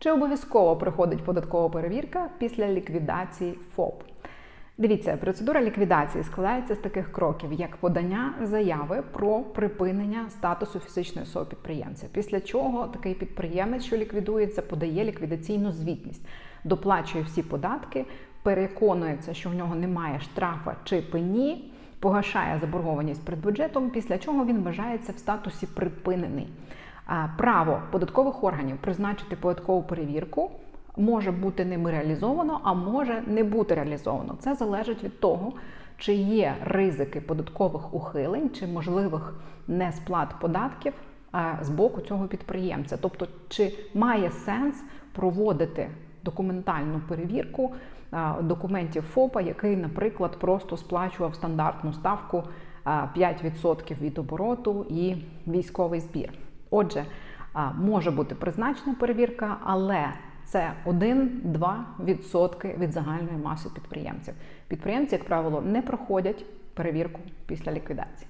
Чи обов'язково приходить податкова перевірка після ліквідації ФОП? Дивіться, процедура ліквідації складається з таких кроків, як подання заяви про припинення статусу фізичної особи підприємця. Після чого такий підприємець, що ліквідується, подає ліквідаційну звітність, доплачує всі податки, переконується, що в нього немає штрафа чи пені, погашає заборгованість перед бюджетом, після чого він вважається в статусі припинений. Право податкових органів призначити податкову перевірку може бути ними реалізовано, а може не бути реалізовано. Це залежить від того, чи є ризики податкових ухилень чи можливих несплат податків з боку цього підприємця. Тобто, чи має сенс проводити документальну перевірку документів ФОПа, який, наприклад, просто сплачував стандартну ставку а, 5% від обороту і військовий збір. Отже, може бути призначена перевірка, але це 1-2% від загальної маси підприємців. Підприємці, як правило, не проходять перевірку після ліквідації.